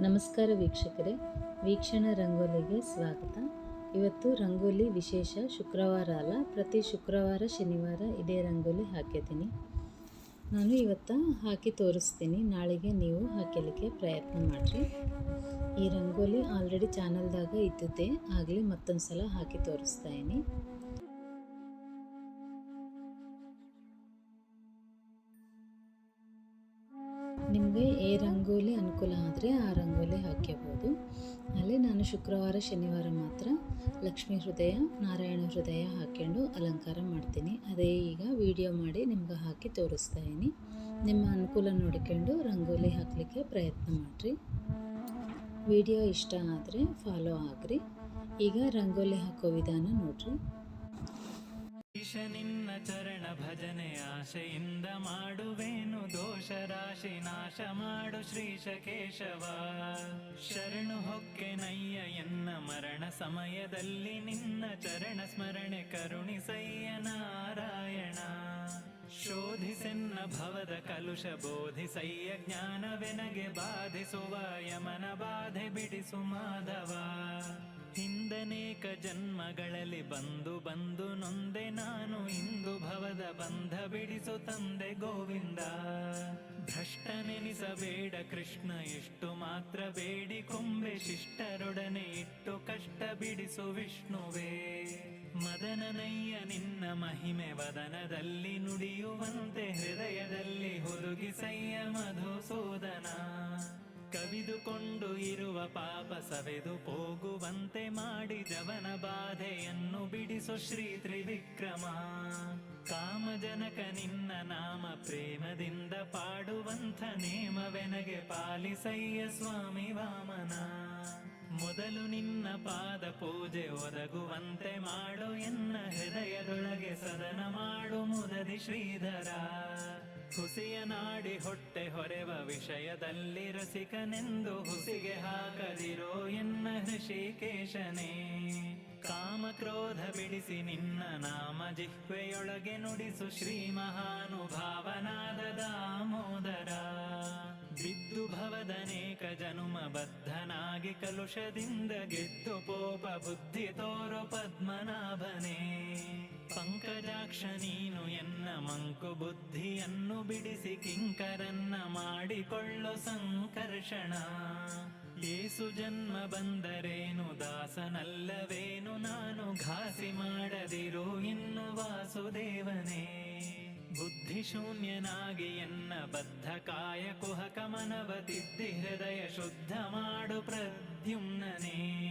ನಮಸ್ಕಾರ ವೀಕ್ಷಕರೇ, ವೀಕ್ಷಣ ರಂಗೋಲಿಗೆ ಸ್ವಾಗತ. ಇವತ್ತು ರಂಗೋಲಿ ವಿಶೇಷ ಶುಕ್ರವಾರ ಅಲ್ಲ, ಪ್ರತಿ ಶುಕ್ರವಾರ, ಶನಿವಾರ ಇದೇ ರಂಗೋಲಿ ಹಾಕಿದ್ದೀನಿ. ನಾನು ಇವತ್ತು ಹಾಕಿ ತೋರಿಸ್ತೀನಿ, ನಾಳೆಗೆ ನೀವು ಹಾಕಲಿಕ್ಕೆ ಪ್ರಯತ್ನ ಮಾಡಿರಿ. ಈ ರಂಗೋಲಿ ಆಲ್ರೆಡಿ ಚಾನಲ್ದಾಗ ಇದ್ದಿದ್ದೆ ಆಗಲಿ ಮತ್ತೊಂದು ಸಲ ಹಾಕಿ ತೋರಿಸ್ತಾ ಇದ್ದೀನಿ. ನಿಮಗೆ ಏ ರಂಗೋಲಿ ಅನುಕೂಲ ಆದರೆ ಆ ರಂಗೋಲಿ ಹಾಕ್ಕೋಬೋದು ಅಲ್ಲಿ ನಾನು ಶುಕ್ರವಾರ, ಶನಿವಾರ ಮಾತ್ರ ಲಕ್ಷ್ಮೀ ಹೃದಯ, ನಾರಾಯಣ ಹೃದಯ ಹಾಕ್ಕೊಂಡು ಅಲಂಕಾರ ಮಾಡ್ತೀನಿ. ಅದೇ ಈಗ ವಿಡಿಯೋ ಮಾಡಿ ನಿಮ್ಗೆ ಹಾಕಿ ತೋರಿಸ್ತಾ ಇದ್ದೀನಿ. ನಿಮ್ಮ ಅನುಕೂಲ ನೋಡಿಕೊಂಡು ರಂಗೋಲಿ ಹಾಕಲಿಕ್ಕೆ ಪ್ರಯತ್ನ ಮಾಡಿರಿ. ವಿಡಿಯೋ ಇಷ್ಟ ಆದರೆ ಫಾಲೋ ಆಗ್ರಿ. ಈಗ ರಂಗೋಲಿ ಹಾಕೋ ವಿಧಾನ ನೋಡ್ರಿ. ಭಜನೆ ಆಶೆಯಿಂದ ಮಾಡುವೇನು ದೋಷ ರಾಶಿ ನಾಶ ಮಾಡು ಶ್ರೀಶ ಕೇಶವ ಶರಣು ಹೊಕ್ಕೆ ನಯ್ಯ ಎನ್ನ ಮರಣ ಸಮಯದಲ್ಲಿ ನಿನ್ನ ಚರಣ ಸ್ಮರಣೆ ಕರುಣಿಸಯ್ಯ ನಾರಾಯಣ. ಶೋಧಿಸೆನ್ನ ಭವದ ಕಲುಷ ಬೋಧಿಸಯ್ಯ ಜ್ಞಾನವೆನಗೆ ಬಾಧಿಸುವ ಯಮನ ಬಾಧೆ ಬಿಡಿಸು ಮಾಧವ. ಹಿಂದನೇಕ ಜನ್ಮಗಳಲ್ಲಿ ಬಂದು ಬಂದು ನೊಂದೆ ನಾನು ಇಂದು ಭವದ ಬಂಧ ಬಿಡಿಸು ತಂದೆ ಗೋವಿಂದ. ಭ್ರಷ್ಟನೆನಿಸಬೇಡ ಕೃಷ್ಣ, ಎಷ್ಟು ಮಾತ್ರ ಬೇಡಿ ಕೊಂಬೆ, ಶಿಷ್ಟರೊಡನೆ ಇಟ್ಟು ಕಷ್ಟ ಬಿಡಿಸು ವಿಷ್ಣುವೇ. ಮದನನಯ್ಯ ನಿನ್ನ ಮಹಿಮೆ ವದನದಲ್ಲಿ ನುಡಿಯುವಂತೆ ಹೃದಯದಲ್ಲಿ ಹುದುಗಿಸಯ್ಯ ಮಧುಸೂದನ. ಕವಿದುಕೊಂಡು ಇರುವ ಪಾಪ ಸವೆದು ಹೋಗುವಂತೆ ಮಾಡಿ ಜವನ ಬಾಧೆಯನ್ನು ಬಿಡಿಸು ಶ್ರೀ ತ್ರಿವಿಕ್ರಮ. ಕಾಮಜನಕ ನಿನ್ನ ನಾಮ ಪ್ರೇಮದಿಂದ ಪಾಡುವಂಥ ನೇಮವೆನಗೆ ಪಾಲಿಸಯ್ಯ ಸ್ವಾಮಿ ವಾಮನ. ಮೊದಲು ನಿನ್ನ ಪಾದ ಪೂಜೆ ಒದಗುವಂತೆ ಮಾಡು ಎನ್ನ ಹೃದಯದೊಳಗೆ ಸದನ ಮಾಡು ಮುದದಿ ಶ್ರೀಧರ. ಹುಸಿಯ ನಾಡಿ ಹೊಟ್ಟೆ ಹೊರೆವ ವಿಷಯದಲ್ಲಿ ರಸಿಕನೆಂದು ಹುಸಿಗೆ ಹಾಕದಿರೋ ಎನ್ನ ಹೃಷಿಕೇಶನೇ. ಕಾಮ ಕ್ರೋಧ ಬಿಡಿಸಿ ನಿನ್ನ ನಾಮ ಜಿಹ್ವೆಯೊಳಗೆ ನುಡಿಸು ಶ್ರೀ ಮಹಾನುಭಾವನಾದ ದಾಮೋದರ. ಬಿದ್ದು ಭವದನೇಕ ಜನುಮ ಬದ್ಧನಾಗಿ ಕಲುಷದಿಂದ ಗೆದ್ದು ಪೋಪ ಬುದ್ಧಿ ತೋರು ಪದ್ಮನಾಭನೇ. ಪಂಕಜಾಕ್ಷ ನೀನು ಎನ್ನ ಮಂಕು ಬುದ್ಧಿಯನ್ನು ಬಿಡಿಸಿ ಕಿಂಕರನ್ನ ಮಾಡಿಕೊಳ್ಳು ಸಂಕರ್ಷಣ. ಏಸು ಜನ್ಮ ಬಂದರೇನು, ದಾಸನಲ್ಲವೇನು, ನಾನು ಘಾಸಿ ಮಾಡದಿರು, ಇನ್ನು ವಾಸುದೇವನೇ. ಬುದ್ಧಿ ಶೂನ್ಯನಾಗಿ ಎನ್ನ ಬದ್ಧ ಕಾಯ ಕುಹಕ ಮನವ ಹೃದಯ ಶುದ್ಧ ಮಾಡು ಪ್ರದ್ಯುಮ್ನನೇ.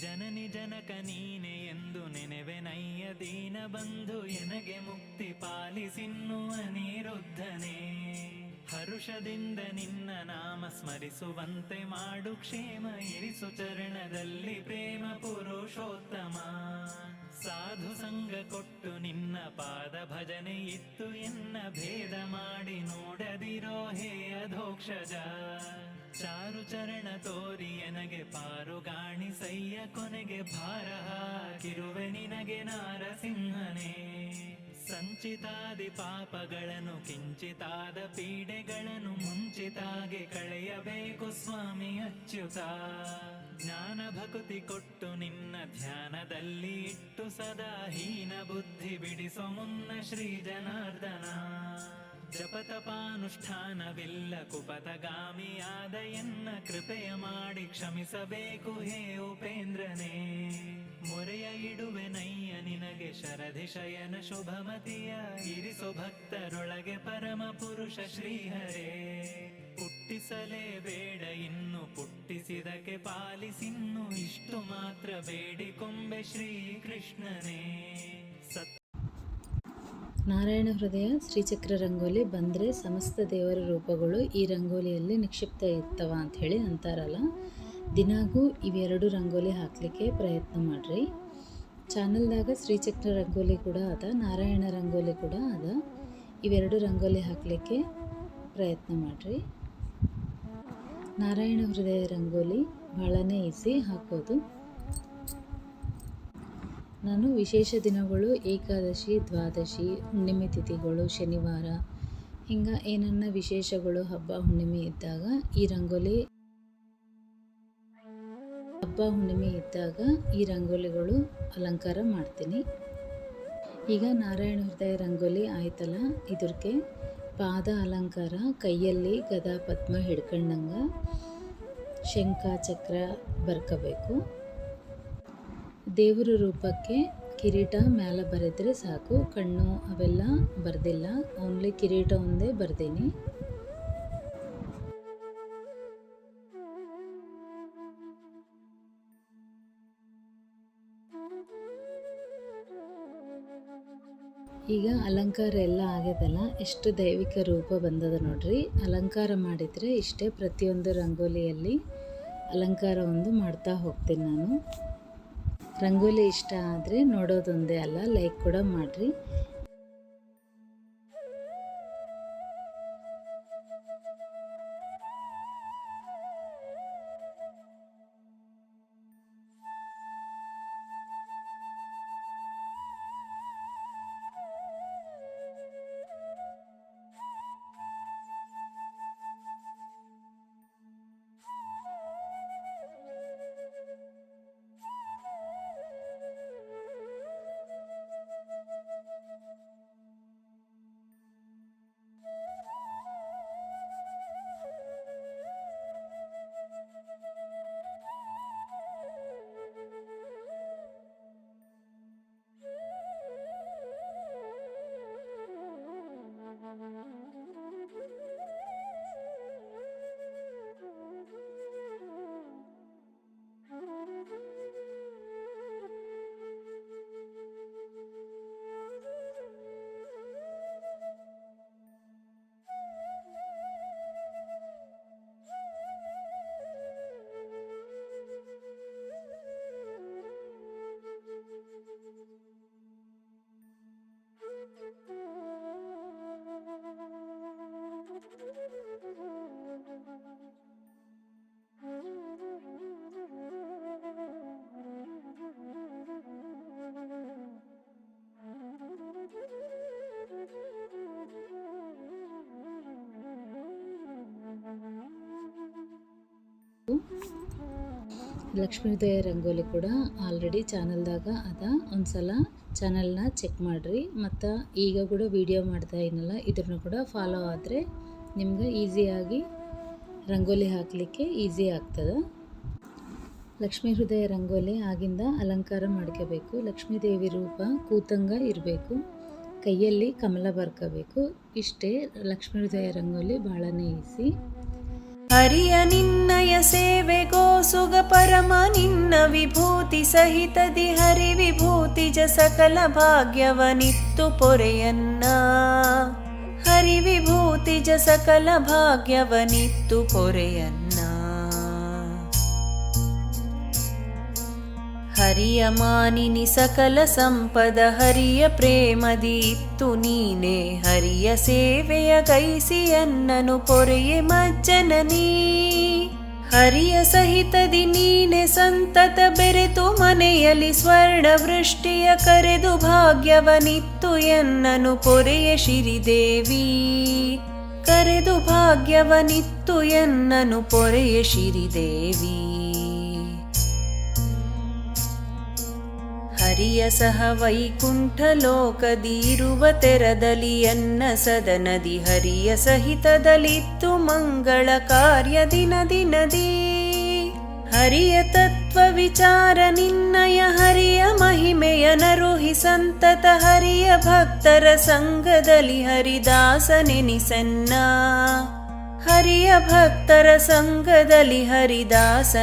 ಜನನಿ ಜನಕ ನೀನೆ ಎಂದು ನೆನೆವೆನಯ್ಯ ದೀನ ಬಂಧು ಎನಗೆ ಮುಕ್ತಿ ಪಾಲಿಸಿನ್ನುವ ನಿರುದ್ಧನೆ. ಹರುಷದಿಂದ ನಿನ್ನ ನಾಮ ಸ್ಮರಿಸುವಂತೆ ಮಾಡು ಕ್ಷೇಮ, ಇರಿಸು ಚರಣದಲ್ಲಿ ಪ್ರೇಮ ಪುರುಷೋತ್ತಮ. ಸಾಧು ಸಂಗ ಕೊಟ್ಟು ನಿನ್ನ ಪಾದ ಭಜನೆ ಇತ್ತು ಎನ್ನ ಭೇದ ಮಾಡಿ ನೋಡದಿರೋ ಹೇ ಅಧೋಕ್ಷಜ ಚಾರು ಚರಣ ತೋರಿ ಎನಗೆ ಸಯ್ಯ ಕೊನೆಗೆ ಭಾರ ಹಾಕಿರುವೆ ನಿನಗೆ ನಾರಸಿಂಹನೇ. ಸಂಚಿತಾದಿ ಪಾಪಗಳನ್ನು ಕಿಂಚಿತಾದ ಪೀಡೆಗಳನ್ನು ಮುಂಚಿತಾಗೆ ಕಳೆಯಬೇಕು ಸ್ವಾಮಿ ಅಚ್ಯುತ. ಜ್ಞಾನ ಭಕ್ತಿ ಕೊಟ್ಟು ನಿನ್ನ ಧ್ಯಾನದಲ್ಲಿ ಇಟ್ಟು ಸದಾ ಹೀನ ಬುದ್ಧಿ ಬಿಡಿಸೋ ಮುನ್ನ ಶ್ರೀ ಜನಾರ್ದನ. ಜಪತಪಾನುಷ್ಠಾನವಿಲ್ಲ ಕುಪತಗಾಮಿಯಾದ ಎನ್ನ ಕೃಪೆಯ ಮಾಡಿ ಕ್ಷಮಿಸಬೇಕು ಹೇ ಉಪೇಂದ್ರನೇ. ಮೊರೆಯ ಇಡುವೆ ನಿನಗೆ ಶರಧಿ ಶಯನ ಶುಭಮತಿಯ. ಇರಿಸು ಭಕ್ತರೊಳಗೆ ಪರಮ ಪುರುಷ ಶ್ರೀಹರೇ. ಹುಟ್ಟಿಸಲೇಬೇಡ ಇನ್ನು ಪುಟ್ಟಿಸಿದಕ್ಕೆ ಪಾಲಿಸಿನ್ನು, ಇಷ್ಟು ಮಾತ್ರ ಬೇಡಿಕೊಂಬೆ ಶ್ರೀ ಕೃಷ್ಣನೇ ಸತ್ ನಾರಾಯಣ ಹೃದಯ ಶ್ರೀಚಕ್ರ ರಂಗೋಲಿ ಬಂದರೆ ಸಮಸ್ತ ದೇವರ ರೂಪಗಳು ಈ ರಂಗೋಲಿಯಲ್ಲಿ ನಿಕ್ಷಿಪ್ತ ಇರ್ತವ ಅಂಥೇಳಿ ಅಂತಾರಲ್ಲ. ದಿನಾಗೂ ಇವೆರಡು ರಂಗೋಲಿ ಹಾಕಲಿಕ್ಕೆ ಪ್ರಯತ್ನ ಮಾಡಿರಿ. ಚಾನಲ್ದಾಗ ಶ್ರೀಚಕ್ರ ರಂಗೋಲಿ ಕೂಡ ಅದ, ನಾರಾಯಣ ರಂಗೋಲಿ ಕೂಡ ಅದ. ಇವೆರಡು ರಂಗೋಲಿ ಹಾಕಲಿಕ್ಕೆ ಪ್ರಯತ್ನ ಮಾಡಿರಿ. ನಾರಾಯಣ ಹೃದಯ ರಂಗೋಲಿ ಭಾಳನೇ ಈಸಿ ಹಾಕೋದು. ನಾನು ವಿಶೇಷ ದಿನಗಳು ಏಕಾದಶಿ, ದ್ವಾದಶಿ, ಹುಣ್ಣಿಮೆ ತಿಥಿಗಳು, ಶನಿವಾರ. ಹಿಂಗೆ ಏನನ್ನ ವಿಶೇಷಗಳು ಹಬ್ಬ, ಹುಣ್ಣಿಮೆ ಇದ್ದಾಗ ಈ ರಂಗೋಲಿ ಹಬ್ಬ, ಹುಣ್ಣಿಮೆ ಇದ್ದಾಗ ಈ ರಂಗೋಲಿಗಳು ಅಲಂಕಾರ ಮಾಡ್ತೀನಿ. ಈಗ ನಾರಾಯಣ ಹೃದಯ ರಂಗೋಲಿ ಆಯ್ತಲ್ಲ ಇದಕ್ಕೆ ಪಾದ ಅಲಂಕಾರ, ಕೈಯಲ್ಲಿ ಗದಾ ಪದ್ಮ ಹಿಡ್ಕೊಂಡಂಗ ಶಂಖ, ಚಕ್ರ ಬರ್ಕೋಬೇಕು. ದೇವರ ರೂಪಕ್ಕೆ ಕಿರೀಟ ಮೇಲೆ ಬರೆದ್ರೆ ಸಾಕು. ಕಣ್ಣು ಅವೆಲ್ಲ ಬರ್ದಿಲ್ಲ. ಓನ್ಲಿ ಕಿರೀಟ ಒಂದೇ ಬರೆದೀನಿ. ಈಗ ಅಲಂಕಾರ ಎಲ್ಲ ಆಗ್ಯದಲ್ಲ, ಎಷ್ಟು ದೈವಿಕ ರೂಪ ಬಂದದ ನೋಡ್ರಿ. ಅಲಂಕಾರ ಮಾಡಿದರೆ ಇಷ್ಟೇ ಪ್ರತಿಯೊಂದು ರಂಗೋಲಿಯಲ್ಲಿ ಅಲಂಕಾರ ಒಂದು ಮಾಡ್ತಾ ಹೋಗ್ತೀನಿ ನಾನು. ರಂಗೋಲಿ ಇಷ್ಟ ಆದರೆ ನೋಡೋದೊಂದೇ ಅಲ್ಲ ಲೈಕ್ ಕೂಡ ಮಾಡಿರಿ. ಲಕ್ಷ್ಮೀ ಹೃದಯ ರಂಗೋಲಿ ಕೂಡ ಆಲ್ರೆಡಿ ಚಾನಲ್ದಾಗ ಅದ. ಒಂದ್ಸಲ ಚಾನಲ್ನ ಚೆಕ್ ಮಾಡಿರಿ. ಮತ್ತು ಈಗ ಕೂಡ ವಿಡಿಯೋ ಮಾಡ್ತಾ ಏನಲ್ಲ ಇದನ್ನು ಕೂಡ ಫಾಲೋ ಆದರೆ ನಿಮ್ಗೆ ಈಸಿಯಾಗಿ ರಂಗೋಲಿ ಹಾಕಲಿಕ್ಕೆ ಈಸಿ ಆಗ್ತದೆ. ಲಕ್ಷ್ಮೀ ಹೃದಯ ರಂಗೋಲಿ ಆಗಿಂದ ಅಲಂಕಾರ ಮಾಡ್ಕೋಬೇಕು. ಲಕ್ಷ್ಮೀ ದೇವಿ ರೂಪ ಕೂತಂಗ ಇರಬೇಕು. ಕೈಯಲ್ಲಿ ಕಮಲ ಬರ್ಕೋಬೇಕು. ಇಷ್ಟೇ ಲಕ್ಷ್ಮೀ ಹೃದಯ ರಂಗೋಲಿ ಭಾಳನೇ ಈಸಿ ಹರಿಯ ನಿನ್ನಯ ಸೇವೆಗೋ ಸುಗ ಪರಮ ನಿನ್ನ ವಿಭೂತಿ ಸಹಿತದಿ ಹರಿ ವಿಭೂತಿ ಜ ಸಕಲ ಭಾಗ್ಯವನಿತ್ತು ಪೊರೆಯನ್ನ ಹರಿ ವಿಭೂತಿ ಜ ಸಕಲ ಭಾಗ್ಯವನಿತ್ತು ಪೊರೆಯನ್ನ ಹರಿಯ ಮಾನಿನಿ ಸಕಲ ಸಂಪದ ಹರಿಯ ಪ್ರೇಮದೀತ್ತು ನೀನೆ ಹರಿಯ ಸೇವೆಯ ಗೈಸಿಯನ್ನನು ಪೊರೆಯೆ ಮಜ್ಜನನೀ. ಹರಿಯ ಸಹಿತದಿ ನೀನೆ ಸಂತತ ಬೆರೆತು ಮನೆಯಲ್ಲಿ ಸ್ವರ್ಣ ವೃಷ್ಟಿಯ ಕರೆದು ಭಾಗ್ಯವನಿತ್ತು ಎನ್ನನು ಪೊರೆಯ ಶಿರಿದೇವಿ. ಕರೆದು ಭಾಗ್ಯವನಿತ್ತು ಎನ್ನನು ಪೊರೆಯ ಶಿರಿದೇವಿ. ಹರಿಯ ಸಹ ವೈಕುಂಠ ಲೋಕದಿರುವ ತೆರದಲಿಯನ್ನ ಸದನದಿ ಹರಿಯ ಸಹಿತದಲಿತ್ತು ಮಂಗಳ ಕಾರ್ಯ ದಿನ ದಿನದಿ. ಹರಿಯ ತತ್ವ ವಿಚಾರ ನಿನ್ನಯ ಹರಿಯ ಮಹಿಮೆಯ ನರುಹಿ ಸಂತತ ಹರಿಯ ಭಕ್ತರ ಸಂಘದಲ್ಲಿ ಹರಿದಾಸ ನೆನಿಸನ್ನ. ಹರಿಯ ಭಕ್ತರ ಸಂಘದಲ್ಲಿ ಹರಿದಾಸ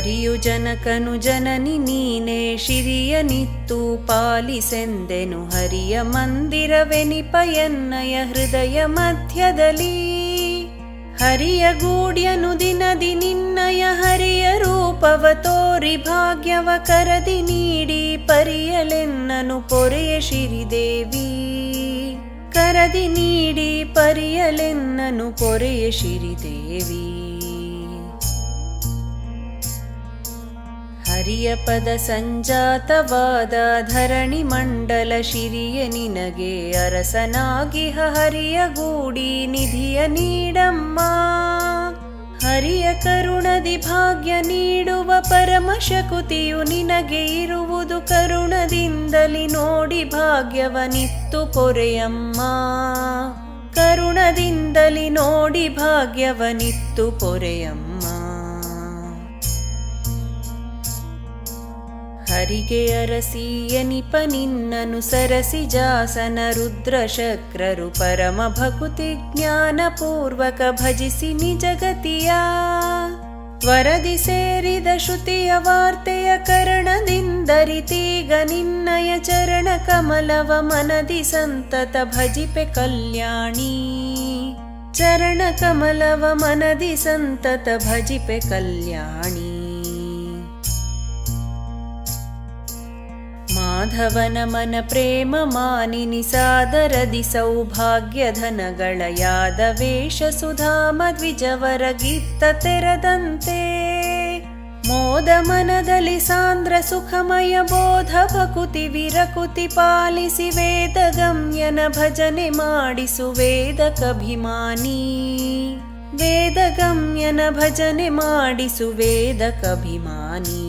ಹರಿಯು ಜನಕನು ಜನನಿ ನೀನೇ, ಶಿರಿಯ ನಿತ್ತು ಪಾಲಿಸೆಂದೆನು ಹರಿಯ ಮಂದಿರವೆನಿಪಯನ್ನಯ ಹೃದಯ ಮಧ್ಯದಲ್ಲಿ. ಹರಿಯ ಗೂಡ್ಯನು ದಿನದಿ ನಿನ್ನಯ ಹರಿಯ ರೂಪವ ತೋರಿ ಭಾಗ್ಯವ ಕರದಿ ನೀಡಿ ಪರಿಯಲೆನ್ನನು ಪೊರೆಯ ಶಿರಿದೇವಿ. ಕರದಿ ನೀಡಿ ಪರಿಯಲೆನ್ನನು ಪೊರೆಯ ಶಿರಿದೇವಿ. ಹರಿಯ ಪದ ಸಂಜಾತವಾದ ಧರಣಿ ಮಂಡಲ ಶಿರಿಯ ನಿನಗೆ ಅರಸನಾಗಿಹ ಹರಿಯ ಗೂಡಿ ನಿಧಿಯ ನೀಡಮ್ಮ. ಹರಿಯ ಕರುಣದಿ ಭಾಗ್ಯ ನೀಡುವ ಪರಮ ಶಕುತಿಯು ನಿನಗೆ ಇರುವುದು ಕರುಣದಿಂದಲಿ ನೋಡಿ ಭಾಗ್ಯವನಿತ್ತು ಪೊರೆಯಮ್ಮ. ಕರುಣದಿಂದಲಿ ನೋಡಿ ಭಾಗ್ಯವನಿತ್ತು ಪೊರೆಯಮ್ಮ. ಹರಿಗೆ ಅರಸಿ ಎನಿಪ ನಿನ್ನನು ಸರಸಿ ಜಾಸನ ರುದ್ರ ಶಕ್ರರು ಪರಮ ಭಕುತಿ ಜ್ಞಾನ ಪೂರ್ವಕ ಭಜಿಸಿ ನಿಜಗತಿಯ ವರದಿ ಸೇರಿದ ಶ್ರುತಿಯ ವಾರ್ತೆಯ ಕರಣದಿಂದರಿತೀಗ ನಿನ್ನಯ ಚರಣ ಕಮಲವ ಮನದಿ ಸಂತತ ಭಜಿಪೆ ಕಲ್ಯಾಣಿ ಚರಣ ಕಮಲವ ಮನದಿ ಸಂತತ ಭಜಿಪೆ ಕಲ್ಯಾಣಿ ಮಾಧವನ ಮನ ಪ್ರೇಮ ಮಾನಿನಿ ಸಾದರದಿ ಸೌಭಾಗ್ಯ ಧನಗಳ ಯಾದ ವೇಷ ಸುಧಾಮ ದ್ವಿಜವರ ಗೀತ ತೆರದಂತೆ ಮೋದ ಮನದಲ್ಲಿ ಸಾಂದ್ರ ಸುಖಮಯ ಬೋಧ ಭಕುತಿ ವಿರಕುತಿ ಪಾಲಿಸಿ ವೇದ ಗಮ್ಯನ ಭಜನೆ ಮಾಡಿಸು ವೇದಕಭಿಮಾನಿ ವೇದ ಗಮ್ಯನ ಭಜನೆ ಮಾಡಿಸು ವೇದಕಭಿಮಾನಿ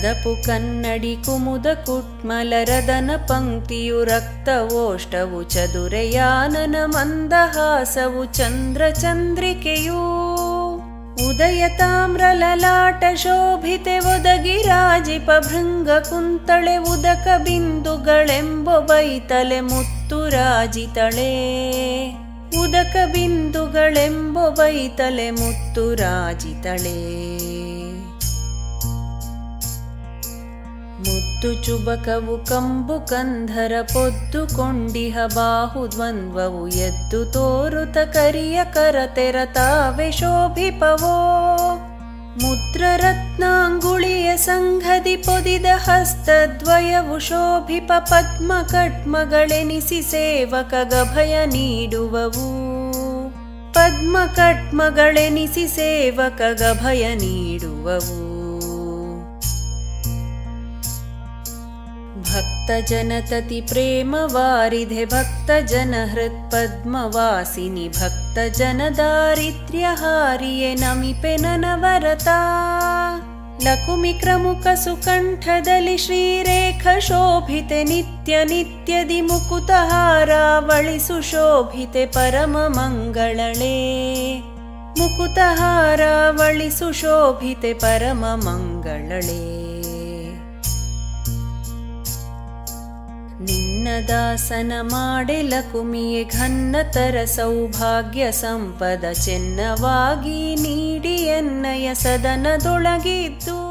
ಕದಪು ಕನ್ನಡಿ ಕುಮುದ ಕುಟ್ಮಲರದನ ಪಂಕ್ತಿಯು ರಕ್ತವೋಷ್ಟವು ಚದುರೆಯಾನನ ಮಂದಹಾಸವು ಚಂದ್ರ ಚಂದ್ರಿಕೆಯೂ ಉದಯ ತಾಮ್ರ ಲಲಾಟ ಶೋಭಿತೆ ಒದಗಿ ರಾಜಿಪ ಭೃಂಗ ಕುಂತಳೆ ಉದಕ ಬಿಂದುಗಳೆಂಬೊ ಬೈತಲೆ ಮುತ್ತು ರಾಜಿತಳೆ ಉದಕ ಬಿಂದುಗಳೆಂಬೊ ಬೈತಲೆ ಮುತ್ತು ಮುತ್ತು ಚುಬಕವು ಕಂಬು ಕಂಧರ ಪೊದ್ದುಕೊಂಡಿಹ ಬಾಹು ದ್ವಂದ್ವವು ಎದ್ದು ತೋರುತ ಕರಿಯ ಕರತೆರ ತಾವೆ ಶೋಭಿಪವೋ. ಮುದ್ರ ರತ್ನಾಂಗುಳಿಯ ಸಂಘದಿ ಪೊದಿದ ಹಸ್ತದ್ವಯವು ಶೋಭಿಪ ಪದ್ಮ ಕಟ್ಮಗಳೆನಿಸಿ ಸೇವಕ ಗಭಯ ನೀಡುವವು. ಪದ್ಮ ಕಟ್ಮಗಳೆನಿಸಿ ಸೇವಕ ಗಭಯ ನೀಡುವವು. भक्तजनतति प्रेमवारिधे प्रेम वारिधे भक्तजन हृत्पद्मवासिनि भक्तजन दारिद्र्यहारिये नमिपे ननवरता। लकुमिक्रमुकसुकण्ठदलि श्रीरेखशोभिते नित्यनित्यदि मुकुतहारावळि सुशोभिते परम मुकुतहारावळि सुशोभिते परममङ्गलले। ದಾಸನ ಕುಮಿಯೆ ಘನ್ನತರ ಸೌಭಾಗ್ಯ ಸಂಪದ ಚೆನ್ನವಾಗಿ ನೀಡಿ ಎನ್ನಯ ಸದನದೊಳಗಿದ್ದು